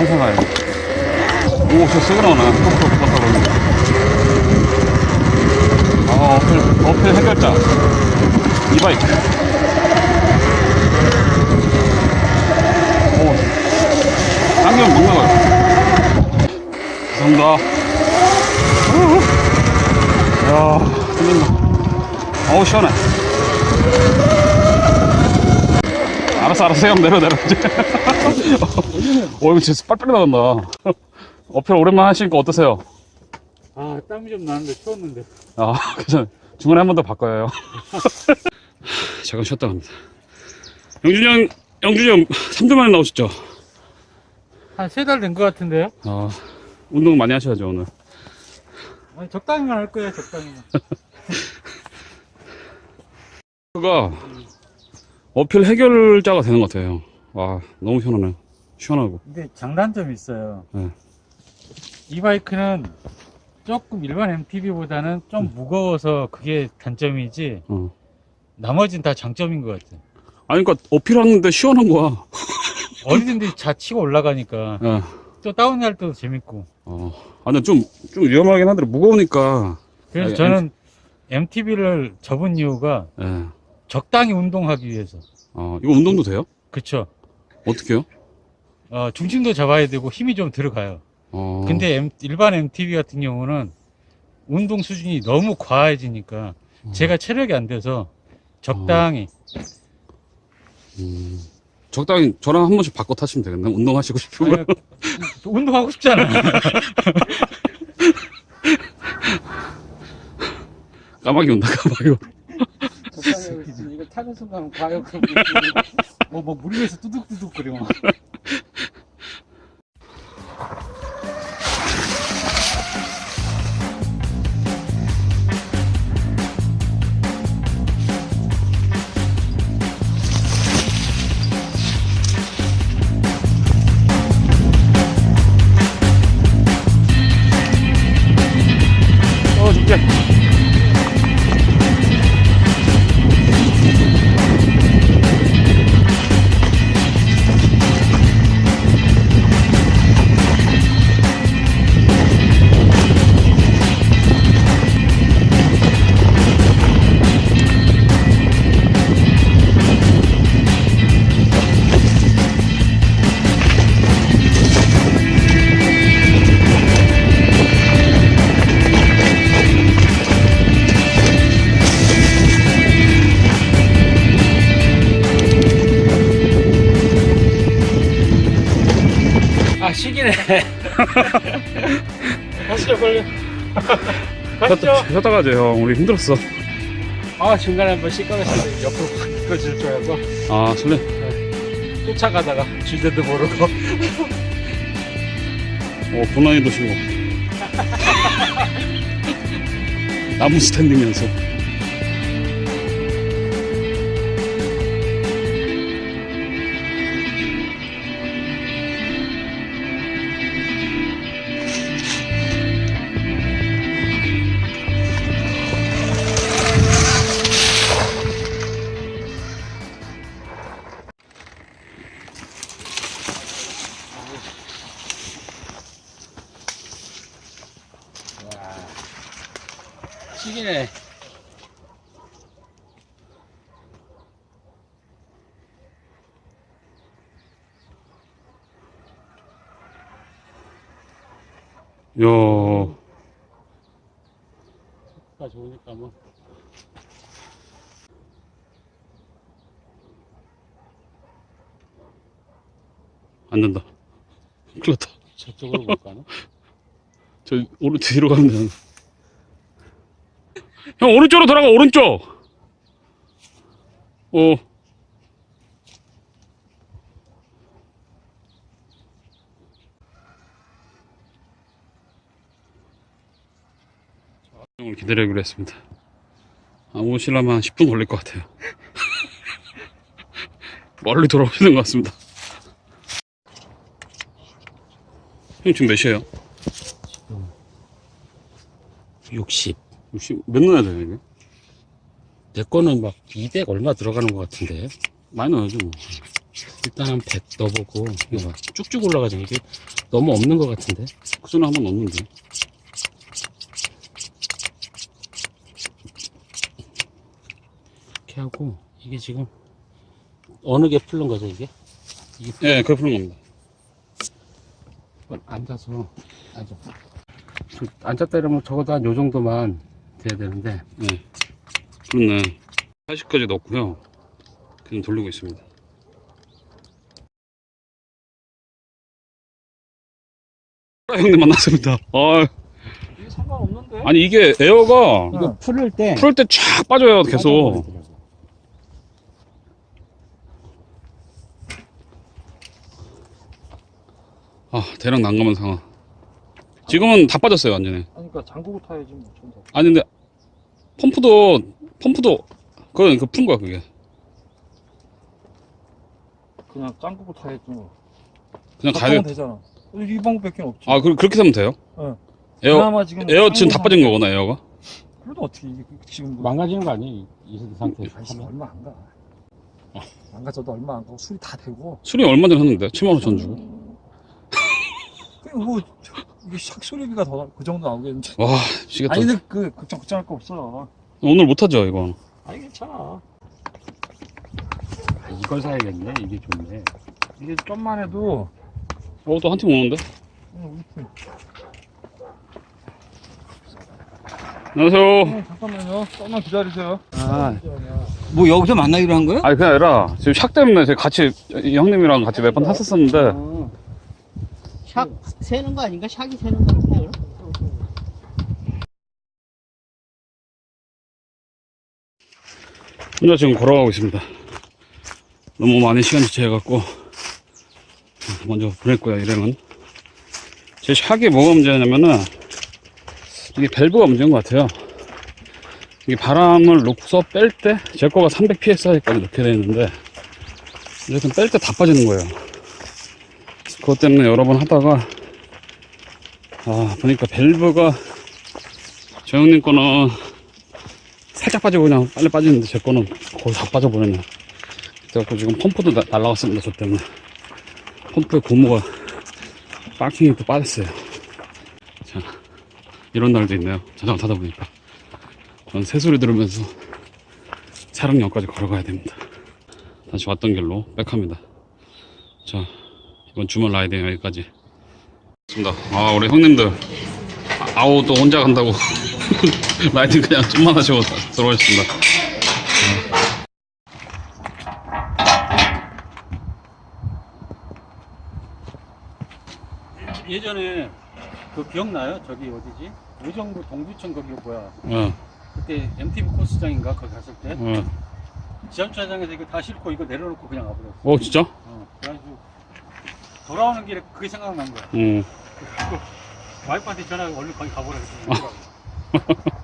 상상가요. 오, 저 쓰고 나오나. 아, 어필, 어필 해결자. 이 바이크. 오, 당기면 못 나가요. 감사합니다. 이야, 뚫린다. 어우, 시원해. 알았어, 알았어. 형 내려, 내려. 이제. 어, 이거 진짜 빨빨리 나간다. 어필 오랜만에 하시니까 어떠세요? 아 땀이 좀 나는데 추웠는데 아, 괜찮아요. 중간에 한 번 더 바꿔요. 잠깐 쉬었다 갑니다. 영준이 형, 영준이 형 3주 만에 나오셨죠? 한 세 달 된 것 같은데요? 아, 운동 많이 하셔야죠, 오늘. 아니 적당히만 할 거예요 적당히만 그가 어필 해결자가 되는 것 같아요. 와, 너무 시원하네. 시원하고. 근데 장단점이 있어요 네. 이 바이크는 조금 일반 MTB보다는 좀 무거워서 그게 단점이지 어. 나머지는 다 장점인 것 같아요 아니, 그니까 어필하는데 시원한 거야. 어디든지 자 치고 올라가니까 예. 또 다운할 때도 재밌고 어. 아, 근데 좀, 좀 위험하긴 하더라. 무거우니까. 그래서 아니, 저는 MTB를 접은 이유가 예. 적당히 운동하기 위해서 어, 이거 운동도 돼요? 그쵸 어떻게요? 어, 중심도 잡아야 되고 힘이 좀 들어가요 어. 근데 M- 일반 MTB 같은 경우는 운동 수준이 너무 과해지니까 어. 제가 체력이 안 돼서 적당히 음, 적당히 저랑 한 번씩 바꿔 타시면 되겠네. 운동하시고 싶으면. 아니, 운동하고 싶잖아요. 까마귀 온다, 까마귀 온다. 타는 순간 과욕 뭐, 뭐 무리해서 뚜둑뚜둑 거려. 어, 가시죠 빨리. 가시죠. 쉬었다, 쉬었다 가죠, 형. 우리 힘들었어. 아 중간에 한번 시끄러웠는데 옆으로 확 꺼질 줄 알고 아, 설레. 쫓아가다가 줄대도 모르고. 어, 고난이도 신고. 나무 스탠딩 연습. 시기네. 야가 좋으니까 뭐. 안 된다. 큰일 났다. 저쪽으로 볼까나? 저, 오른, 뒤로 가면 되는데. 형, 오른쪽으로 돌아가, 오른쪽! 어. 형을 기다리기로 했습니다. 아, 오시려면 한 10분 걸릴 것 같아요. 멀리 돌아오시는 것 같습니다. 형 지금 몇 시에요? 60. 혹시 몇 년에 돼요, 이게? 내 거는 막 200 얼마 들어가는 것 같은데. 많이 넣어야죠, 뭐. 일단 한 100 넣어보고, 이거 봐. 쭉쭉 올라가죠. 이게 너무 없는 것 같은데. 그 전에 한번 넣는데. 이렇게 하고, 이게 지금, 어느 게 풀른 거죠, 이게? 이게 예, 네, 그게 풀른 겁니다. 앉아서, 앉아. 앉았다 이러면 적어도 한 요 정도만 돼야 되는데, 네. 그렇네. 80까지 넣고요. 그냥 돌리고 있습니다. 아, 형님 만났습니다. 아, 이게 상관없는데? 아니 이게 에어가 이거 풀을 때 풀을 때 쫙 빠져요 계속. 아 대략 난감한 상황. 지금은 다 빠졌어요 완전히. 아니 그러니까 잠그고 타야지 뭐 전부 아니 근데 펌프도 펌프도 그건 그 푼 거야 그게. 그냥 잠그고 타야지 뭐 그냥 가야 돼. 되잖아 이 방법밖에 없지 아 그, 그렇게 하면 돼요? 응. 에어 그나마 지금 에어 지금 다 빠진 거구나 에어가. 그래도 어떻게 이게 지금 뭐 망가지는 거 아니에요? 이, 이 상태에서 아이씨, 하면? 얼마 안 가. 안 가져도 얼마 안 가고 술이 다 되고. 수리 얼마 전에 했는데 7만 5천 주고. 그 뭐, 이게 샥 소리비가 더, 그 정도 나오겠는데. 와 미치겠다. 아니, 근데 그, 걱정, 걱정할 거 없어. 오늘 못하죠 이거. 아니, 괜찮아. 아, 이걸 사야겠네. 이게 좋네. 이게 좀만 해도, 어 또 한 팀 오는데. 어, 우리 안녕하세요. 어, 잠깐만요. 조금만 기다리세요. 아, 뭐 여기서 만나기로 한 거야? 아니 그게 아니라 지금 샥 때문에 제가 같이 이 형님이랑 같이 몇 번 탔었었는데 어. 샥 세는 거 아닌가? 샥이 세는 거 같은데 그럼? 혼자 지금 걸어가고 있습니다. 너무 많은 시간 지체해갖고 먼저 보냈고요 일행은. 제 샥이 뭐가 문제냐면은 이게 밸브가 문제인 것 같아요. 이게 바람을 놓고서 뺄 때 제 거가 300 psi까지 넣게 되어 있는데 이렇게 뺄 때 다 빠지는 거예요. 그것 때문에 여러 번 하다가 아 보니까 밸브가 저 형님 거는 살짝 빠지고 그냥 빨리 빠지는데 제 거는 거의 다 빠져버렸네. 그래갖고 지금 펌프도 나- 날라갔습니다. 저 때문에. 펌프의 고무가 파킹이 또 빠졌어요. 자, 이런 날도 있네요. 자전거 타다 보니까. 전 새소리 들으면서 사랑역까지 걸어가야 됩니다. 다시 왔던 길로 백합니다. 자, 이번 주말 라이딩 여기까지. 좋습니다. 아, 우리 형님들. 아, 아우, 또 혼자 간다고. 라이딩 그냥 좀만 하시고 들어오셨습니다. 예전에 그 기억나요? 저기 어디지? 의정부 동두천 거기 뭐야? 어, 그때 MTV 코스장인가 거기 갔을 때 어. 지하주차장에서 이거 다 싣고 이거 내려놓고 그냥 와버렸어. 어, 진짜? 어, 그래가지고 돌아오는 길에 그게 생각난 거야. 응. 와이프한테 전화하고 얼른 거기 가보라 그랬더니